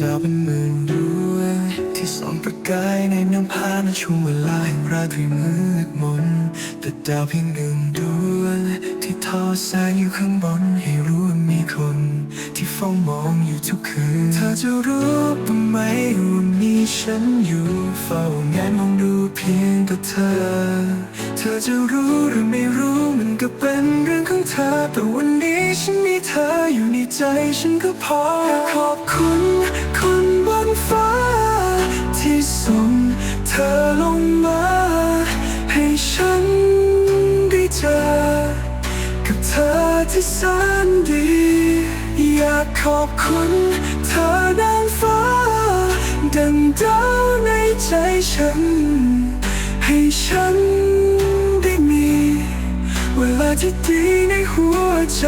เป็นหมื่นดวงที่ส่องประกายในน้ำพาในช่วงเวลาแห่งราตรีมืดมนแต่ดาวเพียงหนึ่งดวงที่ทอดแสงอยู่ข้างบนให้รู้ว่ามีคน ที่เฝ้ามองอยู่ทุกคืน เธอจะรู้บ้างไหมว่ามีฉันอยู่เฝ้าแงนมองดูเพียงแต่เธอ เธอจะรู้หรือไม่รู้มันก็เป็นเรื่องของเธอแต่วันนี้ฉันมีเธออยู่ในใจฉันก็พอขอบคุณ ที่แสนดี อยากขอบคุณเธอนางฟ้า ดังดาวในใจฉัน ให้ฉันได้มี เวลาที่ดีในหัวใจ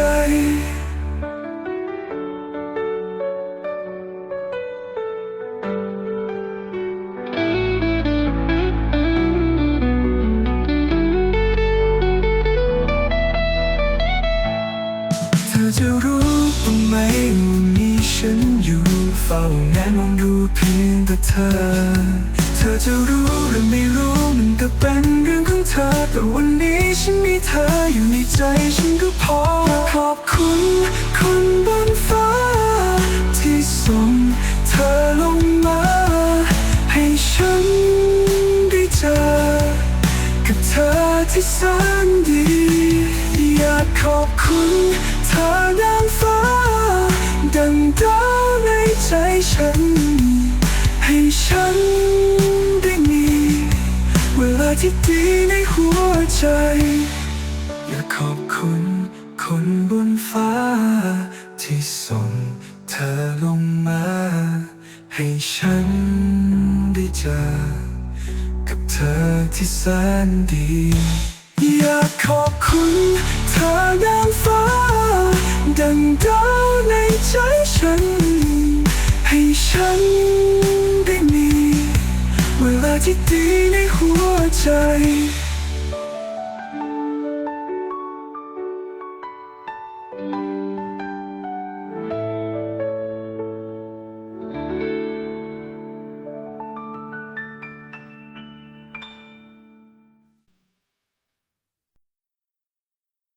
รู้บ้าไหมว่มีฉันอยู่เฝ้าแงนมองดูเพียงแต่เธอ เธอจะรู้หรือไม่รู้มันก็เป็นเรื่องของเธอ แต่วันนี้ฉันมีเธออยู่ในใจฉันก็พอขอบคุณคนบนฟ้า ที่ส่งเธอลงมา ให้ฉันได้เจอ กับเธอที่แสนดี อยากขอบคุณเธอนางฟ้า ดาวในใจฉัน ให้ฉันได้มี เวลาที่ดีในหัวใจ อยากขอบคุณคนบนฟ้า ที่ส่งเธอลงมา ให้ฉันได้เจอ กับเธอที่แสนดี อยากขอบคุณเธอนางฟ้า ดังดาวในใจฉัน ให้ฉันได้มี เวลาที่ดีในหัวใจ